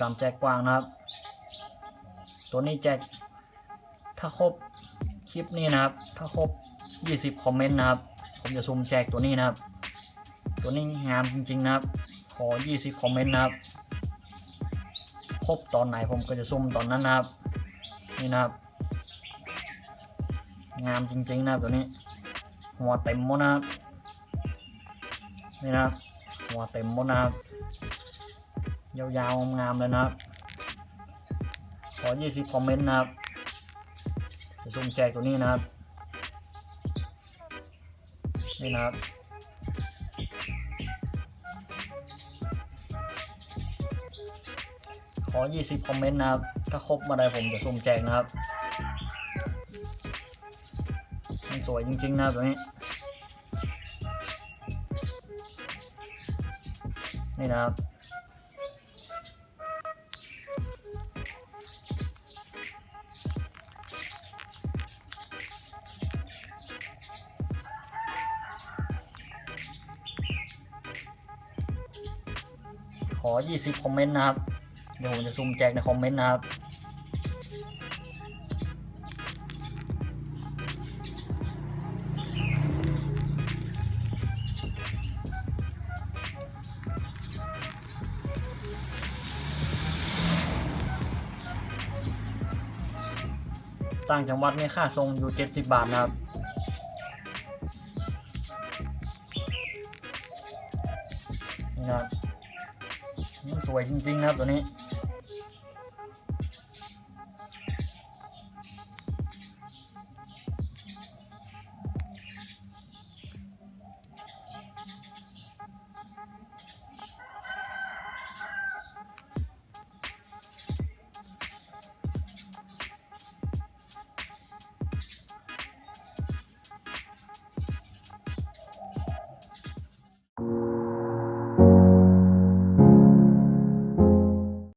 กรรมแจกกว้างนะครับ ตัวนี้แจกถ้าครบคลิปนี้นะครับ ถ้าครบ 20 คอมเมนต์นะครับ ผมจะซุ่มแจกตัวนี้นะครับ ตัวนี้งามจริงๆนะครับ ขอ 20 คอมเมนต์นะครับ ครบตอนไหนผมก็จะซุ่มตอนนั้นนะครับ นี่นะครับ งามจริงๆนะครับตัวนี้ หัวเต็มหมดนะครับ นี่นะครับ หัวเต็มหมดนะครับ ยาวๆงามๆเลยนะครับ ขอ 20 คอมเมนต์นะครับ จะซุ่มแจกตัวนี้นะครับ นี่นะครับขอ 20 คอมเมนต์นะครับ ถ้าครบมาได้ผมจะสุ่มแจกนะครับ มันสวยจริง ๆ นะตัวนี้ นี่นะครับ ขอ 20 คอมเมนต์นะครับ เดี๋ยวผมจะซุ่มแจกในคอมเมนต์นะครับ ต่างจังหวัดนี่ค่าส่งอยู่ 70 บาทนะครับนี่ครับ สวยจริงๆนะครับตัวนี้